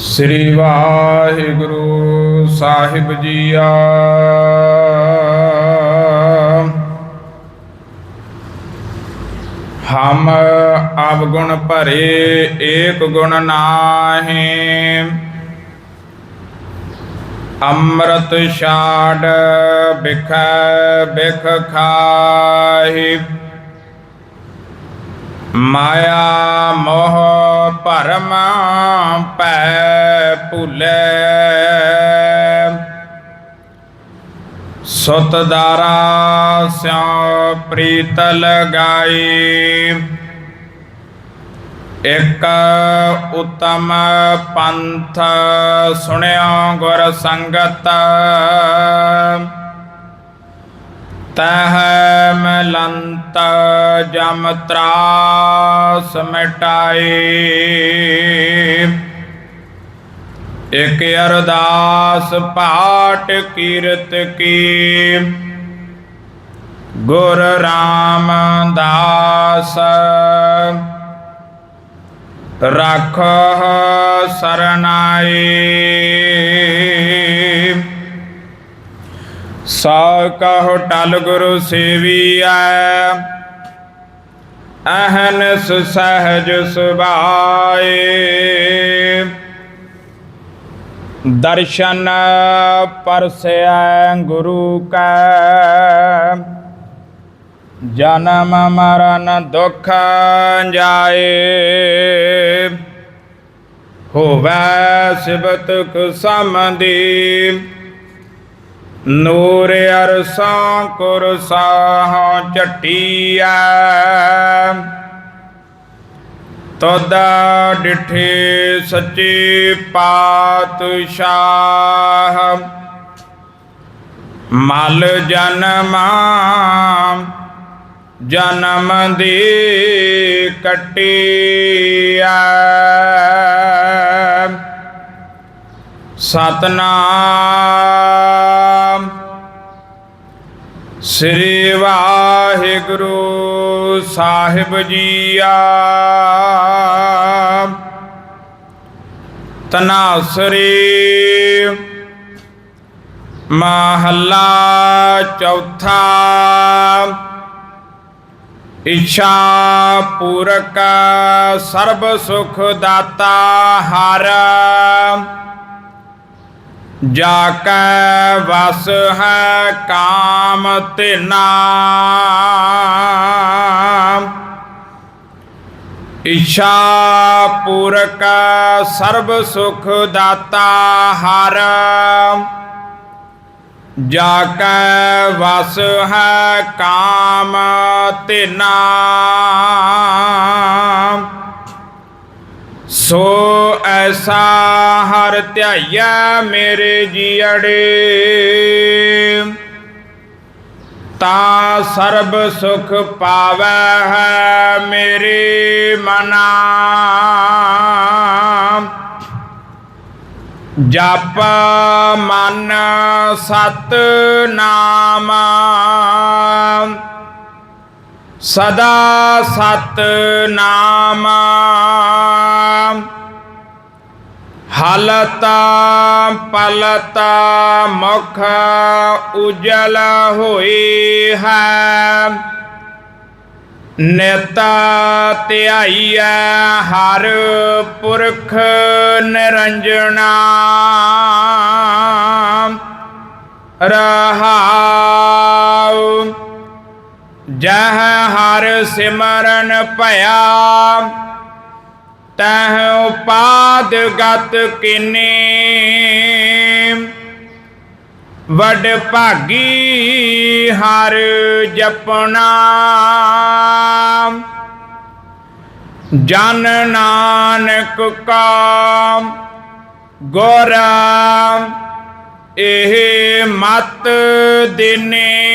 ਸ੍ਰੀ ਵਾਹਿਗੁਰੂ ਸਾਹਿਬ ਜੀ ਜੀਆ ਹਮ ਅਵਗੁਣ ਭਰੇ ਏਕ ਗੁਣ ਨਾਹੀ। ਅੰਮ੍ਰਿਤ ਛਾੜ ਬਿਖ ਬਿਖ ਖਾਹੀ। ਮਾਇਆ ਮੋਹ ਭਰਮ ਪੈ ਭੁਲੇ। ਸੁਤ ਦਾਰਾ ਸਿਉ ਪ੍ਰੀਤ ਲਗਾਈ। ਇਕ ਉਤਮ ਪੰਥ ਸੁਣਿਆ ਗੁਰ ਸੰਗਤ। ਤਹ ਮਲੰਤ ਜਮ ਤਰਾਸ ਮਿਟਾਏ ਇਕ ਅਰਦਾਸ ਪਾਠ ਕੀਰਤ ਕੀ। ਗੁਰ ਰਾਮਦਾਸ ਰਖ ਸ਼ਰਨਾਏ ਸਾ ਕਹੁ ਟਲ ਗੁਰੂ ਸੇਵੀਐ ਅਹਨਸ ਸਹਜ ਸੁਭਾਏ। ਦਰਸ਼ਨ ਪਰਸੈ ਗੁਰੂ ਕੈ, ਜਨਮ ਮਰਨ ਦੁਖ ਜਾਏ। ਹੋਵੈ ਸਿਬਤ ਕੁਸਮਦੀ ਨੂਰ ਅਰਸਾਂ ਕੁਰਸਾਹ ਝਟੀਐ। ਤਦ ਡਿਠੇ ਸੱਚੇ ਪਾਤਸ਼ਾਹ। ਮਲ ਜਨਮਾ ਜਨਮ ਦੀ ਕਟੀਐ। ਸਤਨਾਮ ਸ੍ਰੀ ਵਾਹਿਗੁਰੂ ਸਾਹਿਬ ਜੀਆ ਤਨਾਸਰੀ ਮਹੱਲਾ ਚੌਥਾ ਇਛਾ ਪੂਰਕ ਸਰਬ ਸੁਖ ਦਾਤਾ ਹਰ। ਜਾ ਕੈ ਵਸ ਹੈ ਕਾਮ ਤਿਨਾ ਇਛਾ ਪੂਰਕ ਸਰਬ ਸੁਖ ਦਾਤਾ ਹਰ। ਜਾ ਕੈ ਵਸ ਹੈ ਕਾਮ ਤਿਨਾ ਸੋ ਐਸਾ ਹਰ ਧਿਆਇਆ ਮੇਰੇ ਜੀੜੇ ਤਾ ਸਰਬ ਸੁਖ ਪਾਵੈ ਹੈ ਮੇਰੇ ਮਨਾ। ਜਪ ਮਨ ਸਤ ਨਾਮ ਸਦਾ ਸਤ ਨਾਮ ਹਲਤਾ ਪਲਤਾ ਮੁਖ ਉਜਲ ਹੋਈ ਹੈ। ਨੇਤਾ ਧਿਆਈਐ ਹਰ ਪੁਰਖ ਨਿਰੰਜਣਾ। ਰਹਾਉ ਜਹ ਹਰ ਸਿਮਰਨ ਭਇਆ, ਤਹ ਉਪਾਦ ਗਤ ਕਿਨੇ। ਵਡ ਭਾਗੀ ਹਰ ਜਪਣਾ। ਜਨ ਨਾਨਕ ਕਾ ਗੋਰਾ, ਇਹ ਮਤ ਦਿਨੇ।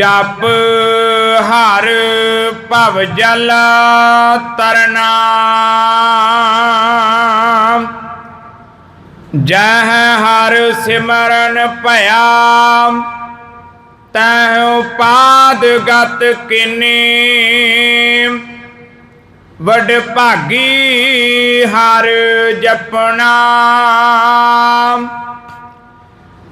ਜਪ ਹਰ ਭਵ ਜਲ ਤਰਨਾ ਜਹ ਹਰ ਸਿਮਰਨ ਭਇਆ। ਤੈ ਉਪਾਦ ਗਤ ਕਿਨੇ। ਵਡ ਭਾਗੀ ਹਰ ਜਪਣਾ।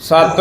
ਸਤ